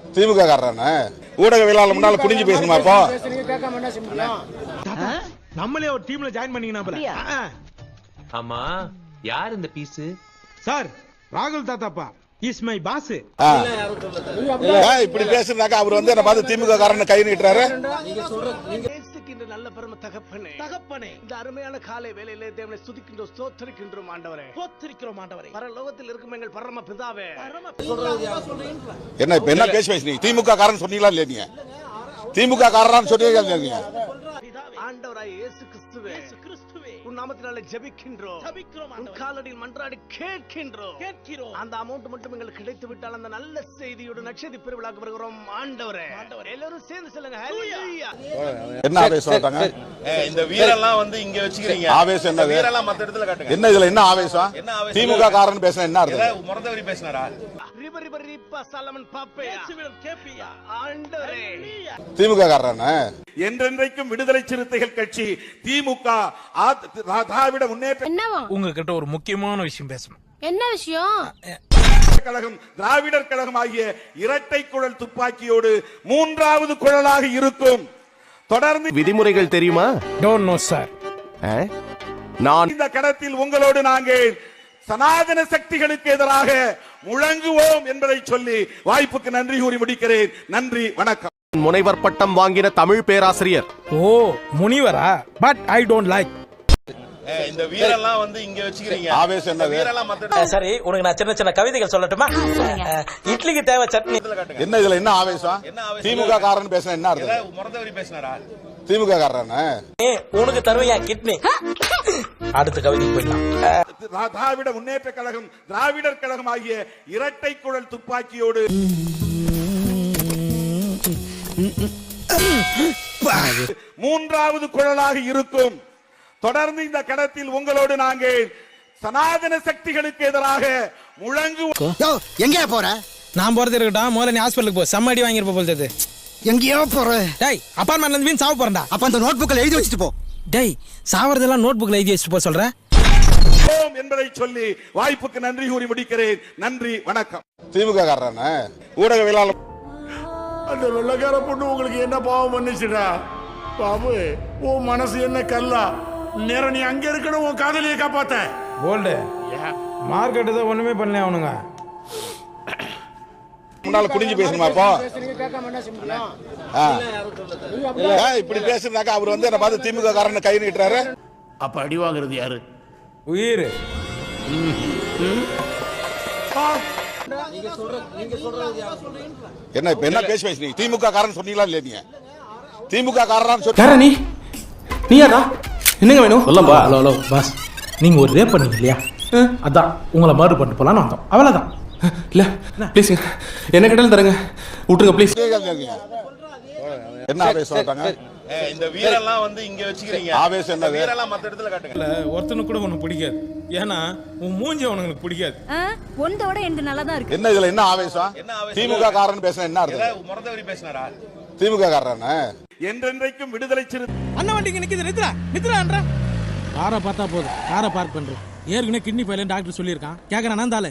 திமுக காரரானே? ஊடகவியலாளர் முன்னால குடிஞ்சு பேசணுமா அப்போ? நம்மளே ஒரு டீம்ல ஜாயின் பண்ணீங்கன்னா ஆமா யார் இந்த பீஸ்? சார் ராகுல் தாத்தாப்பா. இஸ் மை பாஸ் இப்படி பேசுனாக்கா அவர் வந்து என்ன பார்த்து திமுக காரன் கை நீட்டுறாரு. பெரும தகப்பனே. தகப்பனே. இந்த அருமையான காலை வேலையிலே தேவனை ஸ்துதிக்கின்றோம் ஸ்தோத்தரிக்கின்றோம் ஆண்டவரே. ஸ்தோத்தரிக்கிறோம் ஆண்டவரே. பரலோகத்தில் இருக்கும் எங்கள் பரம பிதாவே. என்ன இப்ப என்ன பேசி பேசுனீங்க திமுக காரன் சொன்னீங்களா இல்லையா நீங்க? திமுக காரரான்னு சொன்னீங்களா இல்லையா நீங்க? ஆண்டவராய் இயேசு கிறிஸ்துவே கிறிஸ்துவே உன் நாமத்தினாலே ஜெபிக்கின்றோம். ஜெபிக்கிறோம் உன் காலடியில் மன்றாடி கேட்கின்றோம். கேட்கிறோம். அந்த அமௌண்ட் மட்டும் எங்களுக்கு கிடைத்து விட்டால் அந்த நல்ல செய்தியோட நட்சத்திர பெருவிழாக்கு வருகிறோம். ஆண்டவரே ஆண்டவரே. எல்லாரும் சேர்ந்து சொல்லுங்க. என்ன ஆவேசம் ஆட்டாங்க இந்த வீரெல்லாம் வந்து இங்க வச்சுக்கிறீங்க. ஆவேசம்? இந்த வீரெல்லாம் மத்த இடத்துல காட்டுங்க. என்ன இதுல என்ன ஆவேசம்? என்ன? திமுக காரன் பேசுன என்ன அர்த்தம்? முறந்தவரி பேசினாரா? பாப்பையா? கேப்பியா? ஆண்டவரே. திமுக காரரானே என்றென்றைக்கும் விடுதலை சிறுத்தைகள் கட்சி திமுக ஆ- திராவிட முன்னேற்ற என்னவா? உங்ககிட்ட ஒரு முக்கியமான விஷயம் பேசணும். என்ன விஷயம்? கழகம் திராவிடர் கழகம் ஆகிய இரட்டை குழல் துப்பாக்கியோடு மூன்றாவது குழலாக இருக்கும். தொடர்ந்து விதிமுறைகள் தெரியுமா? டோன்ட் நோ சார் நான் இந்த கடத்தில் உங்களோடு நாங்கள் சனாதன சக்திகளுக்கு எதிராக முழங்குவோம் என்பதை சொல்லி வாய்ப்புக்கு நன்றி கூறி முடிக்கிறேன். நன்றி வணக்கம். முனைவர் பட்டம் வாங்கின தமிழ் பேராசிரியர். ஓ முனிவரா? பட் ஐ டோன்ட் லைக் இந்த வீரெல்லாம் வந்து இங்க வச்சுக்கிறீங்க. ஆவேசம் இந்த என்னது? வீரெல்லாம் சரி உனக்கு நான் சின்ன சின்ன கவிதைகள் சொல்லட்டுமா? இட்லிக்கு தேவை சட்னி. என்ன இதுல என்ன ஆவேசம்? என்ன? திமுக காரன் பேசுன என்ன அர்த்தம்? முறந்தவரி பேசினாரா? திமுக காரரானே? உனக்கு தருவையா கிட்னி? அடுத்த கவிதைக்கு போயிடலாம். திராவிட முன்னேற்ற கழகம் திராவிடர் கழகம் ஆகிய இரட்டை குழல் துப்பாக்கியோடு மூன்றாவது குழலாக இருக்கும். தொடர்ந்து இந்த கடத்தில் உங்களோடு நாங்கள் சனாதன சக்திகளுக்கு எதிராக முழங்குவோம் எங்கேயா போற? நான் போறது இருக்கட்டும். முதல்ல நீ ஹாஸ்பிட்டலுக்கு போ. செம்ம அடி வாங்கிருப்ப போல. எங்கேயோ போற. டேய் அப்பார்ட்மெண்ட்ல இருந்து சாவ போறேன்டா. அப்ப அந்த நோட் புக்ல எழுதி வச்சுட்டு போ. டேய் சாவறதெல்லாம் நோட் புக்ல எழுதி வச்சுட்டு போ சொல்றேன். என்பதை சொல்லி வாய்ப்புக்கு நன்றி கூறி முடிக்கிறேன். நன்றி வணக்கம். திமுக காரரானே? ஊடகவியலாளர். அந்த வெள்ளக்கார பொண்ணு உங்களுக்கு என்ன பாவம் பண்ணுச்சுடா? பாபு உன் மனசு என்ன கல்லா? நேரம் நீ அங்க இருக்கணும் உன் காதலியை காப்பாத்த. போல்டு. மார்க்கெட்டு தான் ஒண்ணுமே பண்ணல அவனுங்க. முன்னால குடிஞ்சு பேசணுமா அப்போ. இப்படி பேசுனாக்கா அவர் வந்து என்ன பார்த்து திமுக காரன் கை நீட்டுறாரு. அப்ப அடி வாங்குறது யாரு? உயிர். என்ன இப்ப என்ன பேசி பேசுனீங்க திமுக காரன் சொன்னீங்களா இல்லையா நீங்க? திமுக காரரான்னு சொல்லி யாரா நீ? யாரா என்னங்க வேணும்? சொல்லப்பா. Hello hello boss. நீங்க ஒரு ரேப் பண்ணீங்க இல்லையா? அதான் உங்களை மறு பண்ணிட்டு போலான்னு வந்தோம். அவ்வளவுதான். இல்ல ப்ளீஸ் என்ன கேட்டாலும் தரங்க. விட்டுருங்க ப்ளீஸ் என்ன ஆவேசம் ஆட்டாங்க இந்த வீரெல்லாம் வந்து இங்க வச்சுக்கிறீங்க ஆவேசம் இந்த என்னது? வீரெல்லாம் மத்த இடத்துல காட்டுங்க. ஒருத்தனுக்கு கூட உனக்கு பிடிக்காது. ஏன்னா உன் மூஞ்சி அவனுக்கு பிடிக்காது. ஒன்றோட எந்த நல்லா தான் இருக்கு. என்ன இதுல என்ன ஆவேசம்? என்ன ஆவேசம்? திமுக காரன் பேசுன என்ன அர்த்தம்? முறந்தவரி பேசினாரா? திமுக காரரானே என்றென்றைக்கும் விடுதலை சிறு அண்ணன் வண்டிக்கு நிக்குது நித்ரா நித்ரான்ற காரை பார்த்தா போதும். காரை பார்க் பண்றேன் ஏற்கனவே கிட்னி பையல டாக்டர் சொல்லியிருக்கான். கேக்குறான் தாலே